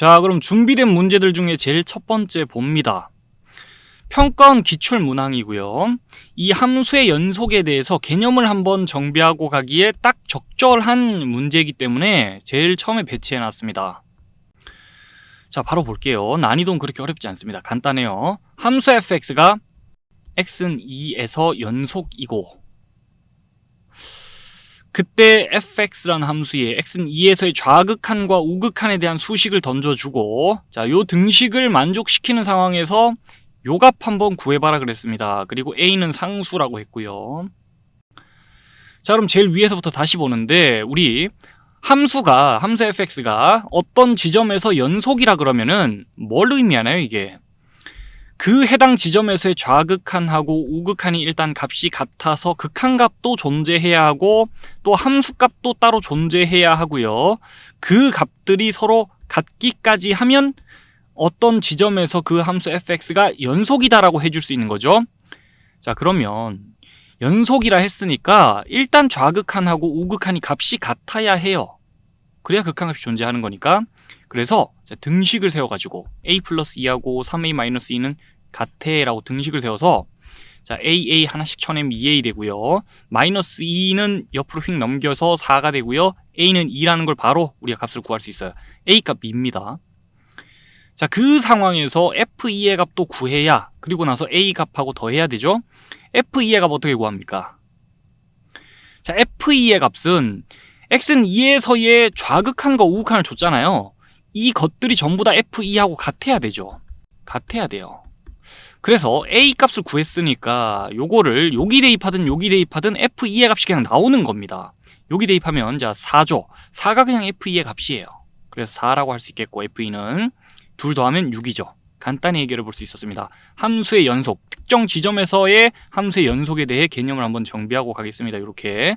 자, 그럼 준비된 문제들 중에 제일 첫 번째 봅니다. 평가원 기출 문항이고요. 이 함수의 연속에 대해서 개념을 한번 정비하고 가기에 딱 적절한 문제이기 때문에 제일 처음에 배치해 놨습니다. 자, 바로 볼게요. 난이도는 그렇게 어렵지 않습니다. 간단해요. 함수 fx가 x는 2에서 연속이고 그때 fx라는 함수에 x는 2에서의 좌극한과 우극한에 대한 수식을 던져주고 자, 요 등식을 만족시키는 상황에서 요값 한번 구해봐라 그랬습니다. 그리고 a는 상수라고 했고요. 자, 그럼 제일 위에서부터 다시 보는데 우리 함수가 함수 fx가 어떤 지점에서 연속이라 그러면은 뭘 의미하나요, 이게? 그 해당 지점에서의 좌극한하고 우극한이 일단 값이 같아서 극한값도 존재해야 하고 또 함수값도 따로 존재해야 하고요. 그 값들이 서로 같기까지 하면 어떤 지점에서 그 함수 fx가 연속이다라고 해줄 수 있는 거죠. 자, 그러면 연속이라 했으니까 일단 좌극한하고 우극한이 값이 같아야 해요. 그래야 극한값이 존재하는 거니까. 그래서 자, 등식을 세워가지고 a 플러스 2하고 3a 마이너스 2는 같애라고 등식을 세워서 자 a a 하나씩 쳐내면 2a 되고요. 마이너스 2는 옆으로 휙 넘겨서 4가 되고요. a는 2라는 걸 바로 우리가 값을 구할 수 있어요. a 값 2입니다. 자, 그 상황에서 f2의 값도 구해야 그리고 나서 a 값하고 더해야 되죠. f2의 값 어떻게 구합니까? 자, f2의 값은 x는 2에서의 좌극한과 우극한을 줬잖아요. 이 것들이 전부 다 f2하고 같아야 되죠. 같아야 돼요. 그래서 a 값을 구했으니까 요거를 여기 대입하든 여기 대입하든 f2의 값이 그냥 나오는 겁니다. 여기 대입하면 자 4죠. 4가 그냥 f2의 값이에요. 그래서 4라고 할 수 있겠고 f2는 둘 더하면 6이죠. 간단히 해결해 볼 수 있었습니다. 함수의 연속, 특정 지점에서의 함수의 연속에 대해 개념을 한번 정비하고 가겠습니다. 이렇게